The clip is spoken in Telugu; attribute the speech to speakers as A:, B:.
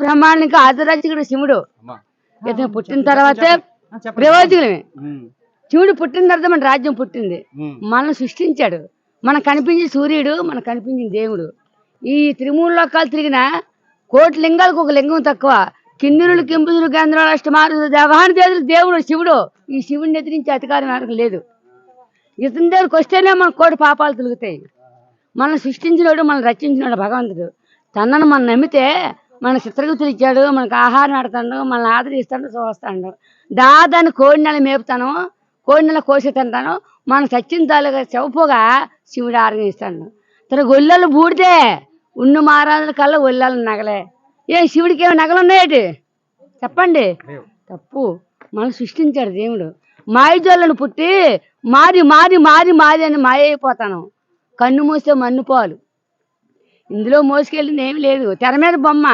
A: బ్రహ్మాండానికి ఆదరాజకుడు శివుడు. ఇతను పుట్టిన తర్వాతే ప్రయోజకులమే శివుడు పుట్టిన తర్వాత మన రాజ్యం పుట్టింది. మనల్ని సృష్టించాడు. మనకు కనిపించే సూర్యుడు మనకు కనిపించిన దేవుడు. ఈ త్రిమూడు లోకాలు తిరిగిన కోటి లింగాలకు ఒక లింగం తక్కువ. కిన్నెరులు కింపుదులు కేంద్రాలు అష్టమారులు దేవాని దేవుడు దేవుడు శివుడు. ఈ శివుడిని ఎదిరించి అధికారం ఎవరికి లేదు. ఇతని దగ్గరికి వస్తేనే మన కోటి పాపాలు తొలుగుతాయి మనల్ని సృష్టించినోడు మనల్ని రచించినాడు భగవంతుడు. తనను మనం నమ్మితే మన చిత్రగుతులు ఇచ్చాడు మనకు ఆహారం పెడతాడు మనల్ని ఆదరిస్తాడు చూస్తాడు. దాదాన్ని కోడి నెల మేపుతాను కోడి నెల కోసి తింటాను మన సచ్చిన తాలుగా చెవపోగా శివుడు ఆరోగ్యం ఇస్తాడు తన గొల్లలు బూడితే ఉన్ను మారాల కల్లా ఒళ్ళాలు నగలే. ఏ శివుడికి ఏమి నగలు ఉన్నాయేటి చెప్పండి. తప్పు. మనం సృష్టించాడు దేవుడు. మాయజోళ్ళను పుట్టి మారి మారి మారి మారి అని మాయ అయిపోతాను కన్ను మూస్తే మన్ను పాలు ఇందులో మోసుకెళ్ళింది ఏమి లేదు. తెర మీద బొమ్మ.